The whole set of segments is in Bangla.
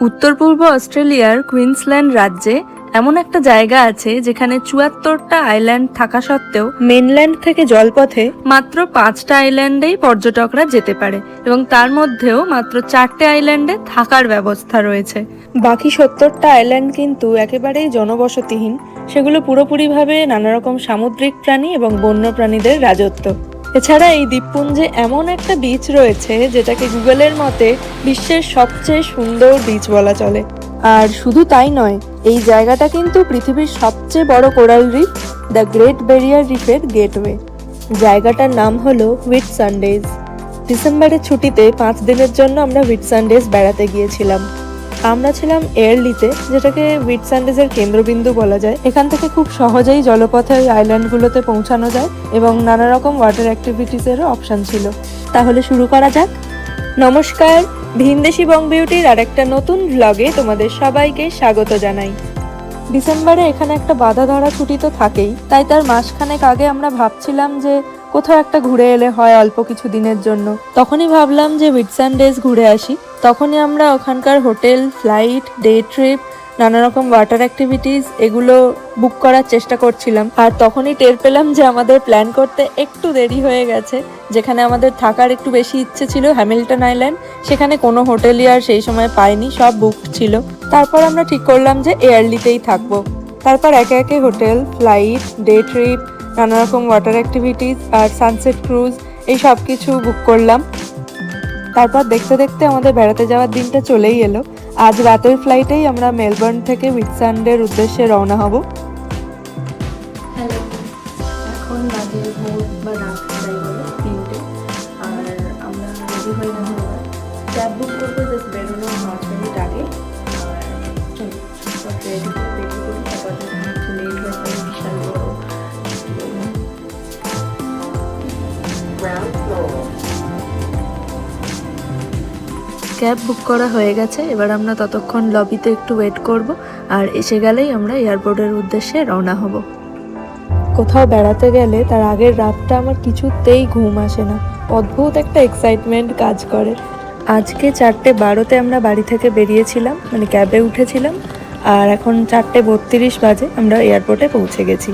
উত্তর পূর্ব অস্ট্রেলিয়ার কুইন্সল্যান্ড রাজ্যে এমন একটা জায়গা আছে যেখানে চুয়াত্তরটা আইল্যান্ড থাকা সত্ত্বেও মেনল্যান্ড থেকে জলপথে মাত্র পাঁচটা আইল্যান্ডেই পর্যটকরা যেতে পারে এবং তার মধ্যেও মাত্র চারটে আইল্যান্ডে থাকার ব্যবস্থা রয়েছে। বাকি সত্তরটা আইল্যান্ড কিন্তু একেবারেই জনবসতিহীন। সেগুলো পুরোপুরিভাবে নানা রকম সামুদ্রিক প্রাণী এবং বন্য প্রাণীদের রাজত্ব। এছাড়া এই দ্বীপপুঞ্জে এমন একটা বিচ রয়েছে যেটাকে গুগলের মতে বিশ্বের সবচেয়ে সুন্দর বিচ বলা চলে। আর শুধু তাই নয়, এই জায়গাটা কিন্তু পৃথিবীর সবচেয়ে বড় coral reef the great barrier রিফের gateway জায়গাটার নাম হলো হুইট সানডেজ ডিসেম্বরের ছুটিতে পাঁচ দিনের জন্য আমরা হুইট সানডেজ বেড়াতে গিয়েছিলাম। আমরা ছিলাম এয়ারলিতে যেটাকে হুইট সানডেজের কেন্দ্রবিন্দু বলা যায়। এখান থেকে খুব সহজেই জলপথে ওই আইল্যান্ডগুলোতে পৌঁছানো যায় এবং নানা রকম ওয়াটার অ্যাক্টিভিটিসেরও অপশান ছিল। তাহলে শুরু করা যাক। নমস্কার ভিনদেশি বং বিউটির আরেকটা নতুন ব্লগে তোমাদের সবাইকে স্বাগত জানাই। ডিসেম্বরে এখানে একটা বাধা ধরা ছুটি তো থাকেই তাই তার মাসখানেক আগে আমরা ভাবছিলাম যে কোথাও একটা ঘুরে এলে হয় অল্প কিছু দিনের জন্য। তখনই ভাবলাম যে উইটসান ডেজ ঘুরে আসি। তখনই আমরা ওখানকার হোটেল, ফ্লাইট, ডে ট্রিপ, নানা রকম ওয়াটার অ্যাক্টিভিটিস এগুলো বুক করার চেষ্টা করছিলাম। আর তখনই টের পেলাম যে আমাদের প্ল্যান করতে একটু দেরি হয়ে গেছে। যেখানে আমাদের থাকার একটু বেশি ইচ্ছে ছিল হ্যামিল্টন আইল্যান্ড, সেখানে কোনো হোটেলই আর সেই সময় পাইনি, সব বুক ছিল। তারপর আমরা ঠিক করলাম যে এয়ারলিতেই থাকব। তারপর একে একে হোটেল, ফ্লাইট, ডে ট্রিপ নানা রকম ওয়াটার অ্যাক্টিভিটিস আর সানসেট ক্রুজ এই সব কিছু বুক করলাম। তারপর দেখতে দেখতে আমাদের বেড়াতে যাওয়ার দিনটা চলেই এলো। আজ রাতের ফ্লাইটেই আমরা মেলবোর্ন থেকে উইটসান্ডের উদ্দেশ্যে রওনা হব। ক্যাব বুক করব জাস্ট মিনিট আগে। আর চলো তারপর ক্যাব বুক করা হয়ে গেছে। এবার আমরা ততক্ষণ লবিতে একটু ওয়েট করব আর এসে গেলেই আমরা এয়ারপোর্টের উদ্দেশ্যে রওনা হব। কোথাও বেড়াতে গেলে তার আগের রাতটা আমার কিছুতেই ঘুম আসে না। অদ্ভুত একটা এক্সাইটমেন্ট কাজ করে। আজকে চারটে বারোতে আমরা বাড়ি থেকে বেরিয়েছিলাম মানে ক্যাবে উঠেছিলাম, আর এখন চারটে বত্রিশ বাজে, আমরা এয়ারপোর্টে পৌঁছে গেছি।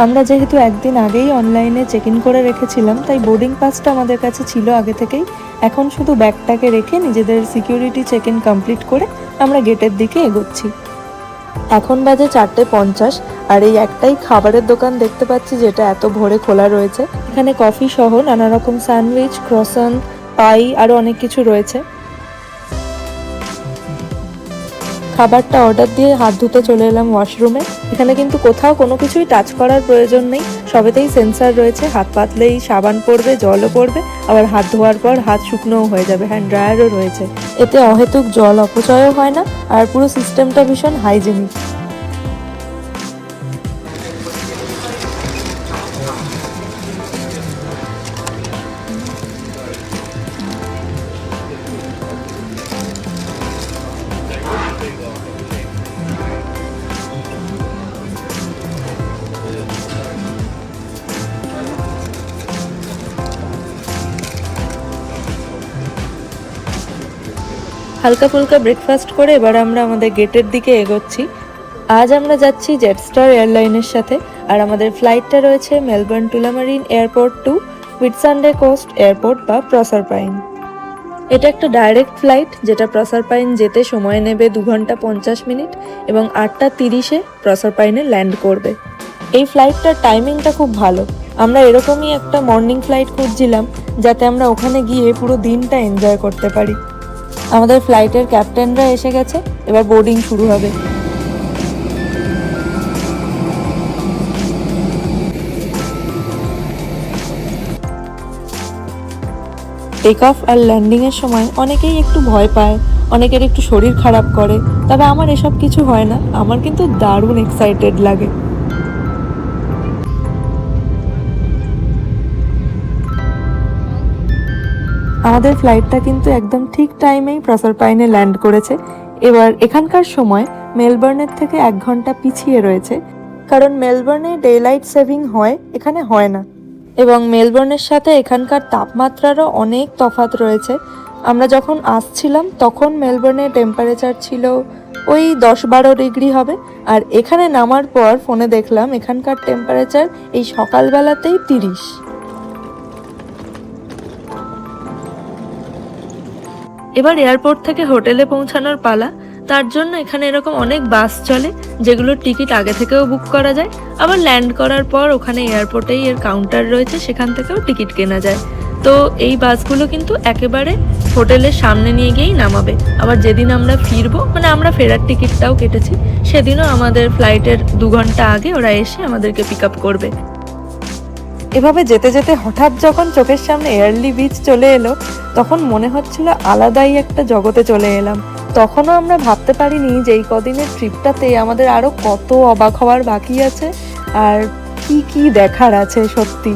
আমরা যেহেতু একদিন আগেই অনলাইনে চেক ইন করে রেখেছিলাম, তাই বোর্ডিং পাসটা আমাদের কাছে ছিল আগে থেকেই। এখন শুধু ব্যাগটাকে রেখে নিজেদের সিকিউরিটি চেক ইন কমপ্লিট করে আমরা গেটের দিকে এগোচ্ছি। এখন বাজে চারটে পঞ্চাশ, আর এই একটাই খাবারের দোকান দেখতে পাচ্ছি যেটা এত ভোরে খোলা রয়েছে। এখানে কফি সহ নানা রকম স্যান্ডউইচ ক্রসন পাই আরও অনেক কিছু রয়েছে। খাবারটা অর্ডার দিয়ে হাত ধুতে চলে এলাম ওয়াশরুমে এখানে কিন্তু কোথাও কোনো কিছুই টাচ করার প্রয়োজন নেই। সবেতেই সেন্সার রয়েছে, হাত পাতলেই সাবান পড়বে, জলও পড়বে, আবার হাত ধোয়ার পর হাত শুকনোও হয়ে যাবে হ্যান্ড ড্রায়ারও রয়েছে। এতে অহেতুক জল অপচয়ও হয় না, আর পুরো সিস্টেমটা ভীষণ হাইজেনিক হালকা ফুলকা ব্রেকফাস্ট করে এবার আমরা আমাদের গেটের দিকে এগোচ্ছি। আজ আমরা যাচ্ছি জেটস্টার এয়ারলাইনের সাথে, আর আমাদের ফ্লাইটটা রয়েছে Melbourne Tullamarine airport to Whitsunday coast airport বা প্রসারপাইন এটা একটা ডাইরেক্ট ফ্লাইট যেটা প্রসারপাইন যেতে সময় নেবে দু ঘণ্টা পঞ্চাশ মিনিট এবং আটটা তিরিশে প্রসারপাইনে ল্যান্ড করবে। এই ফ্লাইটটার টাইমিংটা খুব ভালো। আমরা এরকমই একটা মর্নিং ফ্লাইট খুঁজছিলাম, যাতে আমরা ওখানে গিয়ে পুরো দিনটা এনজয় করতে পারি। আমাদের ফ্লাইটের ক্যাপ্টেনরা এসে গেছে, এবার বোর্ডিং শুরু হবে। টেক অফ আর ল্যান্ডিং এর সময় অনেকেই একটু ভয় পায়, অনেকের একটু শরীর খারাপ করে, তবে আমার এসব কিছু হয় না, আমার কিন্তু দারুণ এক্সাইটেড লাগে। আমাদের ফ্লাইটটা কিন্তু একদম ঠিক টাইমেই প্রসার পাইনে ল্যান্ড করেছে। এবার এখানকার সময় মেলবোর্নের থেকে এক ঘণ্টা পিছিয়ে রয়েছে। কারণ মেলবোর্নে ডে লাইট সেভিং হয়, এখানে হয় না। এবং মেলবোর্নের সাথে এখানকার তাপমাত্রারও অনেক তফাৎ রয়েছে। আমরা যখন আসছিলাম, তখন মেলবোর্নে টেম্পারেচার ছিল ওই দশ বারো ডিগ্রি হবে। আর এখানে নামার পর ফোনে দেখলাম, এখানকার টেম্পারেচার এই সকালবেলাতেই তিরিশ। এবার এয়ারপোর্ট থেকে হোটেলে পৌঁছানোর পালা। তার জন্য এখানে এরকম অনেক বাস চলে, যেগুলোর টিকিট আগে থেকেও বুক করা যায়। আবার ল্যান্ড করার পর ওখানে এয়ারপোর্টেই এর কাউন্টার রয়েছে, সেখান থেকেও টিকিট কেনা যায়। তো এই বাসগুলো কিন্তু একেবারে হোটেলের সামনে নিয়ে গিয়েই নামাবে। আবার যেদিন আমরা ফিরবো মানে আমরা ফেরার টিকিটটাও কেটেছি, সেদিনও আমাদের ফ্লাইটের দু ঘণ্টা আগে ওরা এসে আমাদেরকে পিক আপ করবে। এভাবে যেতে যেতে হঠাৎ যখন চোখের সামনে এয়ারলি বিচ চলে এলো, তখন মনে হচ্ছিল আলাদাই একটা জগতে চলে এলাম। তখনও আমরা ভাবতে পারিনি যে এই কদিনের ট্রিপটাতে আমাদের আরও কত অবাক হওয়ার বাকি আছে আর কি কি দেখার আছে সত্যি।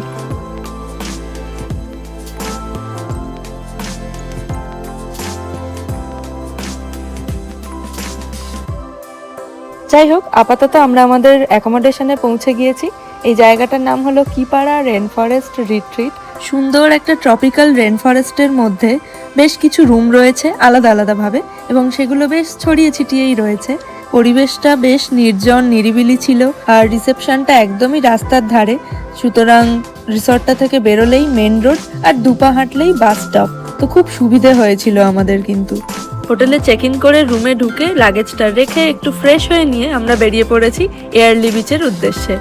যাই হোক, আপাতত আমরা আমাদের অ্যাকোমোডেশনে পৌঁছে গিয়েছি। এই জায়গাটার নাম হলো কিপাড়া রেন ফরেস্ট রিট্রিট। সুন্দর একটা ট্রপিক্যাল রেন ফরেস্টের মধ্যে বেশ কিছু রুম রয়েছে আলাদা আলাদাভাবে এবং সেগুলো বেশ ছড়িয়ে ছিটিয়েই রয়েছে। পরিবেশটা বেশ নির্জন, নিরিবিলি ছিল আর রিসেপশনটা একদমই রাস্তার ধারে। সুতরাং রিসর্টটা থেকে বেরোলেই মেন রোড আর দুপা হাঁটলেই বাস স্টপ। তো খুব সুবিধে হয়েছিল আমাদের কিন্তু। হোটেলে চেক ইন করে রুমে ঢুকে লাগেজটা রেখে একটু ফ্রেশ হয়ে নিয়ে আমরা বেরিয়ে পড়েছি এয়ারলি বিচের উদ্দেশ্যে।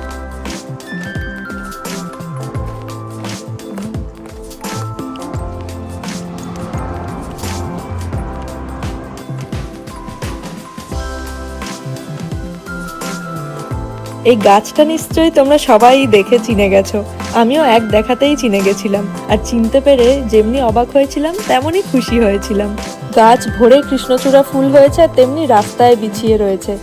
এই গাছটা নিশ্চয়ই তোমরা সবাই দেখে চিনে গেছো। আমিও এক দেখাতেই চিনে গেছিলাম। আর চিনতে পেরে যেমনি অবাক হয়েছিলাম তেমনই খুশি হয়েছিলাম। গাছ ভরে কৃষ্ণচূড়া ফুল হয়েছে আর তেমনি রাস্তায় বিছিয়ে রয়েছে।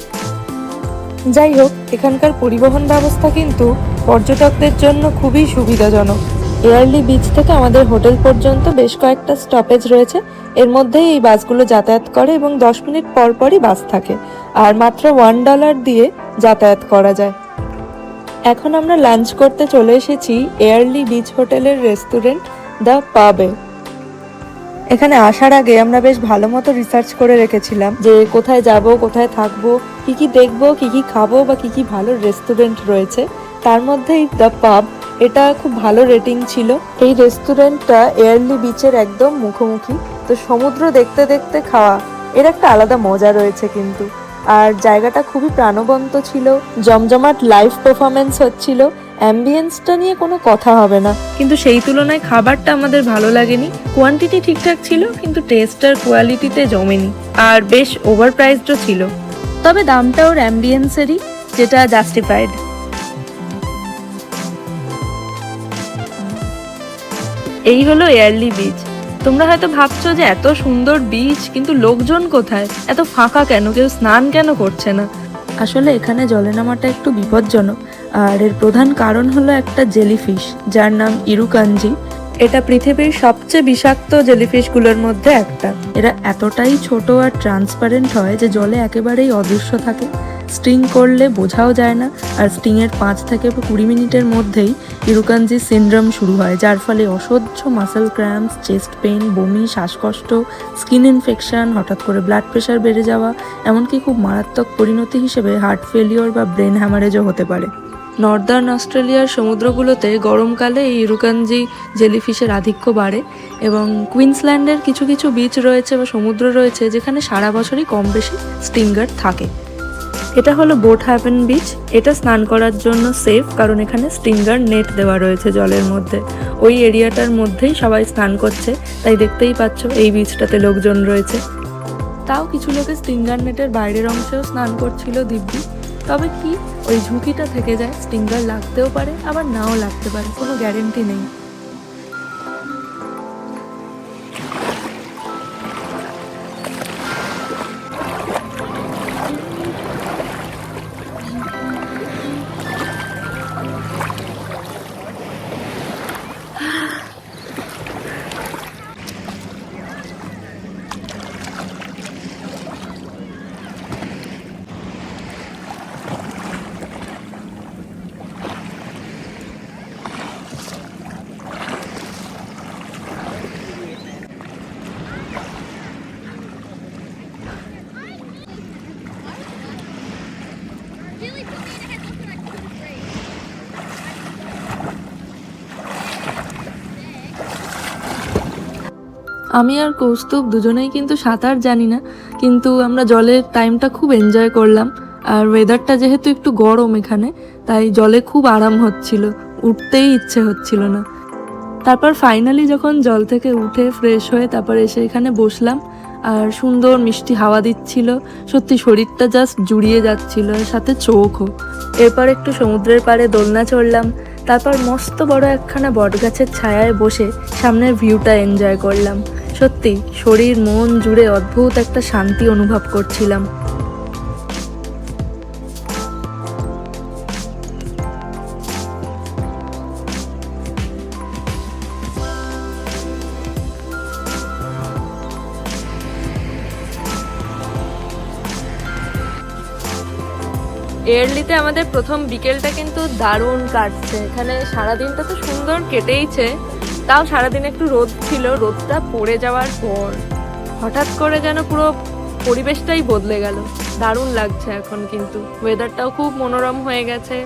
যাই হোক, এখানকার পরিবহন ব্যবস্থা কিন্তু পর্যটকদের জন্য খুবই সুবিধাজনক। এয়ারলি বিচ থেকে আমাদের হোটেল পর্যন্ত বেশ কয়েকটা স্টপেজ রয়েছে। এর মধ্যেই এই বাসগুলো যাতায়াত করে এবং দশ মিনিট পর পরই বাস থাকে। আর মাত্র ওয়ান ডলার দিয়ে যাতায়াত করা যায়। এখন আমরা লাঞ্চ করতে চলে এসেছি এয়ারলি বিচ হোটেলের রেস্টুরেন্ট দ্য পাবে। এখানে আসার আগে আমরা বেশ ভালো মতো রিসার্চ করে রেখেছিলাম যে কোথায় যাব, কোথায় থাকব, কি কি দেখব, কি কি খাব বা কি কি ভালো রেস্টুরেন্ট রয়েছে। তার মধ্যেই দ্য পাব এটা খুব ভালো রেটিং ছিল। এই রেস্টুরেন্টটা এয়ারলি বিচের একদম মুখোমুখি। তো সমুদ্র দেখতে দেখতে খাওয়া, এর একটা আলাদা মজা রয়েছে কিন্তু। আর জায়গাটা খুবই প্রাণবন্ত ছিল, জমজমাট লাইভ পারফরমেন্স হচ্ছিল অ্যাম্বিয়েন্সটা নিয়ে কোনো কথা হবে না। কিন্তু সেই তুলনায় খাবারটা আমাদের ভালো লাগেনি। কোয়ান্টিটি ঠিকঠাক ছিল, কিন্তু টেস্ট আর কোয়ালিটিতে জমেনি। আর বেশ ওভার ছিল। তবে দামটা ওর অ্যাম্বিয়েন্সেরই যেটা জাস্টিফাইড এই হলো এয়ারলি বিচ তোমরা হয়তো ভাবছ যে এত সুন্দর বিচ কিন্তু লোকজন কোথায়? এত ফাঁকা কেন? কেউ স্নান কেন করছে না? আসলে এখানে জলে নামাটা একটু বিপজ্জনক। আর এর প্রধান কারণ হলো একটা জেলিফিশ যার নাম ইরুকাঞ্জি। এটা পৃথিবীর সবচেয়ে বিষাক্ত জেলিফিশগুলোর মধ্যে একটা। এরা এতটাই ছোট আর ট্রান্সপারেন্ট হয় যে জলে একেবারেই অদৃশ্য থাকে। স্টিং করলে বোঝাও যায় না। আর স্টিংয়ের পাঁচ থেকে কুড়ি মিনিটের মধ্যেই ইরুকানজি সিনড্রোম শুরু হয়, যার ফলে অসহ্য মাসেল ক্র্যাম্পস চেস্ট পেন বমি, শ্বাসকষ্ট স্কিন ইনফেকশন হঠাৎ করে ব্লাড প্রেশার বেড়ে যাওয়া, এমনকি খুব মারাত্মক পরিণতি হিসেবে হার্ট ফেলিওর বা ব্রেন হ্যামারেজও হতে পারে। নর্দার্ন অস্ট্রেলিয়ার সমুদ্রগুলোতে গরমকালে এই ইরুকানজি জেলিফিশের আধিক্য বাড়ে এবং কুইন্সল্যান্ডের কিছু কিছু বিচ রয়েছে বা সমুদ্র রয়েছে, যেখানে সারা বছরই কম বেশি স্টিঙ্গার থাকে। এটা হলো বোট হ্যাভেন বিচ। এটা স্নান করার জন্য সেফ কারণ এখানে স্টিঙ্গার নেট দেওয়া রয়েছে জলের মধ্যে। ওই এরিয়াটার মধ্যেই সবাই স্নান করছে, তাই দেখতেই পাচ্ছ এই বিচটাতে লোকজন রয়েছে। তাও কিছু লোকে স্টিঙ্গার নেটের বাইরের অংশেও স্নান করছিল দিব্যি। তবে কি, ওই ঝুঁকিটা থেকে যায়। স্টিঙ্গার লাগতেও পারে, আবার নাও লাগতে পারে, কোনো গ্যারেন্টি নেই। আমি আর কৌস্তুভ দুজনেই কিন্তু সাঁতার জানি না, কিন্তু আমরা জলের টাইমটা খুব এনজয় করলাম। আর ওয়েদারটা যেহেতু একটু গরম এখানে, তাই জলে খুব আরাম হচ্ছিল, উঠতেই ইচ্ছে হচ্ছিল না। তারপর ফাইনালি যখন জল থেকে উঠে ফ্রেশ হয়ে তারপর এসে এখানে বসলাম, আর সুন্দর মিষ্টি হাওয়া দিচ্ছিল, সত্যি শরীরটা জাস্ট জুড়িয়ে যাচ্ছিল সাথে চোখও। এরপর একটু সমুদ্রের পাড়ে দোলনা চড়লাম, তারপর মস্ত বড় একখানা বটগাছের ছায়ায় বসে সামনের ভিউটা এনজয় করলাম। সত্যি শরীর মন জুড়ে অদ্ভুত একটা শান্তি অনুভব করছিলাম। এয়ারলিতে আমাদের প্রথম বিকেলটা কিন্তু দারুণ কাটছে। এখানে সারাদিনটা তো সুন্দর কেটেইছে। তাও সারাদিন একটু রোদ ছিল, রোদটা পড়ে যাওয়ার পর হঠাৎ করে যেন পুরো পরিবেশটাই বদলে গেল। দারুণ লাগছে এখন কিন্তু। ওয়েদারটাও খুব মনোরম হয়ে গেছে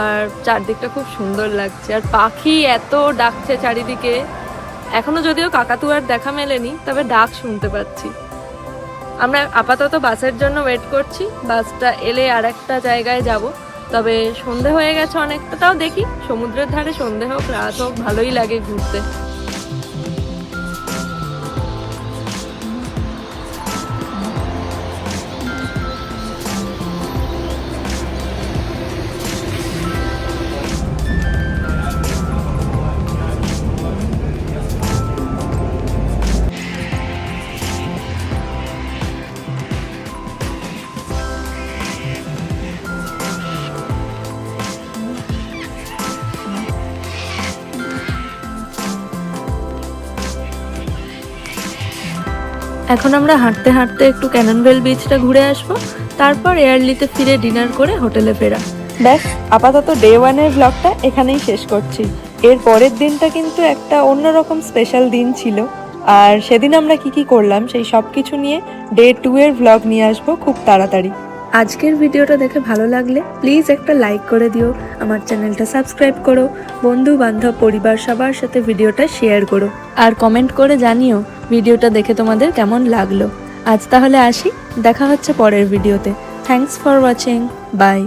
আর চারদিকটা খুব সুন্দর লাগছে। আর পাখি এত ডাকছে চারিদিকে। এখনও যদিও কাকাতুয়ার দেখা মেলেনি, তবে ডাক শুনতে পাচ্ছি। আমরা আপাতত বাসের জন্য ওয়েট করছি। বাসটা এলে আর একটা জায়গায় যাব। তবে সন্ধে হয়ে গেছে অনেকটা, তাও দেখি। সমুদ্রের ধারে সন্ধে হোক, রাত হোক, ভালোই লাগে ঘুরতে। এখন আমরা হাঁটতে হাঁটতে একটু ক্যাননভেল বিচটা ঘুরে আসব, তারপর এয়ারলিতে ফিরে ডিনার করে হোটেলে ফেরা। ব্যাস, আপাতত ডে ওয়ানের ব্লগটা এখানেই শেষ করছি। এর পরের দিনটা কিন্তু একটা অন্যরকম স্পেশাল দিন ছিল। আর সেদিন আমরা কি কি করলাম, সেই সব কিছু নিয়ে ডে টু এর ব্লগ নিয়ে আসব খুব তাড়াতাড়ি। আজকের ভিডিওটা দেখে ভালো লাগলে প্লিজ একটা লাইক করে দিও, আমার চ্যানেলটা সাবস্ক্রাইব করো, বন্ধু বান্ধব, পরিবার সবার সাথে ভিডিওটা শেয়ার করো। আর কমেন্ট করে জানিও ভিডিওটা দেখে তোমাদের কেমন লাগল। আজ তাহলে আসি, দেখা হচ্ছে পরের ভিডিওতে। Thanks for watching by